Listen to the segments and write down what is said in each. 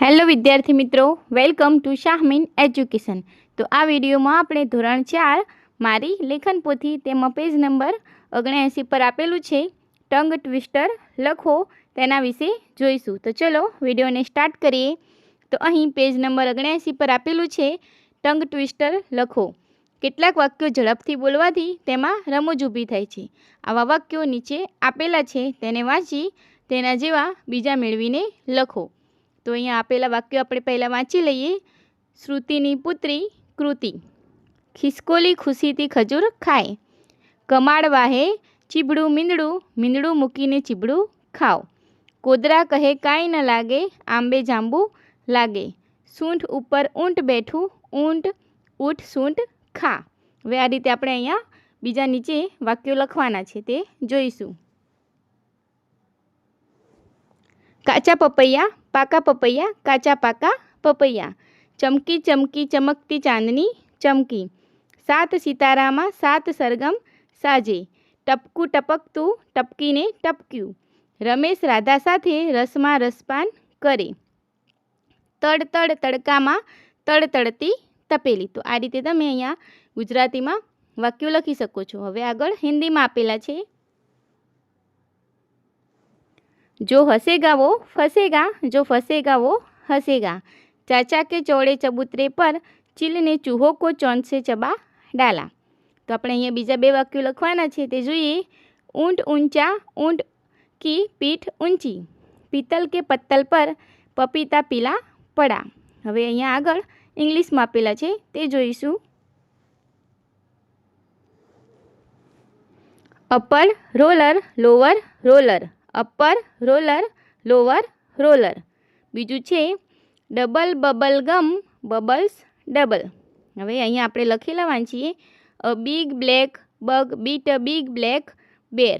Hello વિદ્યાર્થી મિત્રો, welcome to Shahmeen education. તો આ વિડીયોમાં આપણે ધોરણ ચાર મારી લેખન પોથી તેમાં પેજ નંબર ઓગણએંસી પર આપેલું છે, ટંગ ટ્વિસ્ટર લખો, તેના વિશે જોઈશું. તો ચલો વિડીયોને સ્ટાર્ટ કરીએ. તો અહીં પેજ નંબર ઓગણએંસી પર આપેલું છે, ટંગ ટ્વિસ્ટર લખો. કેટલાક વાક્યો ઝડપથી બોલવાથી તેમાં રમૂજ ઊભી થાય છે. આવા વાક્યો નીચે આપેલા છે, તેને વાંચી તેના જેવા બીજા મેળવીને લખો. તો અહીંયા આપેલા વાક્યો આપણે પહેલાં વાંચી લઈએ. શ્રુતિની પુત્રી કૃતિ. ખિસકોલી ખુશીથી ખજૂર ખાય. કમાડ વાહે ચીબડું મીંદડું મીંદડું મૂકીને ચીબડું ખાઓ કોદરા કહે કાંઈ ન લાગે, આંબે જાંબુ લાગે. સૂંઠ ઉપર ઊંટ બેઠું, ઊંટ ઊંટ સૂંઠ ખા. હવે આ રીતે આપણે અહીંયા બીજા નીચે વાક્યો લખવાના છે તે જોઈશું. કાચા પપૈયા, પાકા પપૈયા, કાચા પાકા પપૈયા. ચમકી ચમકી, ચમકતી ચાંદની, ચમકી. સાત સિતારામાં સાત સરગમ સાજે. ટપકું, ટપકતું, ટપકીને ટપક્યું. રમેશ રાધા સાથે રસમાં રસપાન કરે. તડ તડ તડકામાં તડ તડતી તપેલી. તો આ રીતે તમે અહીંયા ગુજરાતીમાં વાક્યો લખી શકો છો. હવે આગળ હિન્દીમાં આપેલા છે. જો હસેગા વો, ફસેગા. જો ફસેગા વો, હસેગા. ચાચા કે ચોળે ચબૂતરે પર ચીલને ચૂહો કો ચોંચશે ચબા ડાલા. તો આપણે અહીંયા બીજા બે વાક્યો લખવાના છે. તે જોઈએ. ઊંટ ઊંચા, ઊંટ કી પીઠ ઊંચી. પિત્તલ કે પત્તલ પર પપીતા પીલા પડા. હવે અહીંયા આગળ ઇંગ્લિશમાં આપેલા છે. તે જોઈશું. Upper roller lower roller. Upper roller, lower, roller. બીજું છે double bubble gum, bubbles, double. હવે અહીંયા આપણે લખેલા છીએ, a big black bug bit a big black bear.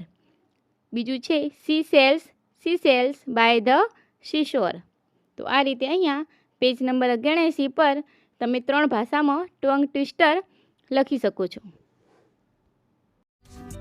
બીજું છે sea shells sea shells by the seashore તો આ રીતે અહીંયા પેજ નંબર અગિયાએંસી પર તમે ત્રણ ભાષામાં ટંગ ટ્વિસ્ટર લખી શકો છો.